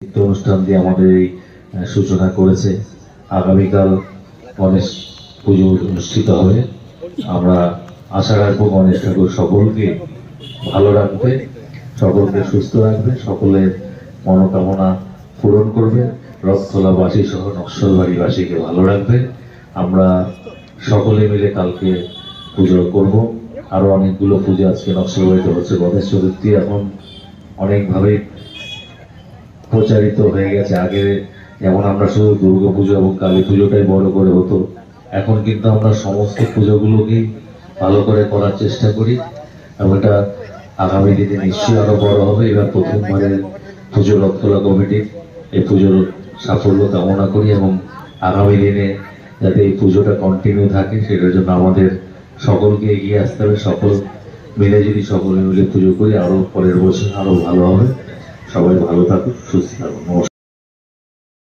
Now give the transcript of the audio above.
অনুষ্ঠান দিয়ে আমাদের এই সূচনা করেছে। আগামীকাল গণেশ পুজো অনুষ্ঠিত হবে। আমরা আশা রাখব গণেশ ঠাকুর সকলকে ভালো রাখবে, সকলকে সুস্থ রাখবে, সকলের মনোকামনা পূরণ করবে। রথখোলাবাসী সহ নকশলবাড়িবাসীকে ভালো রাখবে। আমরা সকলে মিলে কালকে পুজো করব। আরও অনেকগুলো পুজো আজকে নকশলবাড়িতে হচ্ছে। গণেশ চতুর্থী এখন অনেকভাবেই প্রচারিত হয়ে গেছে। আগে যেমন আমরা শুধু দুর্গা পুজো এবং কালী পুজোটাই বড় করে হতো, এখন কিন্তু আমরা সমস্ত পুজোগুলোকেই ভালো করে করার চেষ্টা করি এবং এটা আগামী দিনে নিশ্চয়ই আরও বড় হবে। এবার প্রথমবারের পুজো রথখোলা কমিটি এই পুজোর সাফল্য কামনা করি এবং আগামী দিনে যাতে এই পুজোটা কন্টিনিউ থাকে, সেটার জন্য আমাদের সকলকে এগিয়ে আসতে হবে। সকল মিলে যদি সকলে মিলে পুজো করি, আরও পরের বছর আরও ভালো হবে। সবাই ভালো থাকুক সুস্থ থাকুন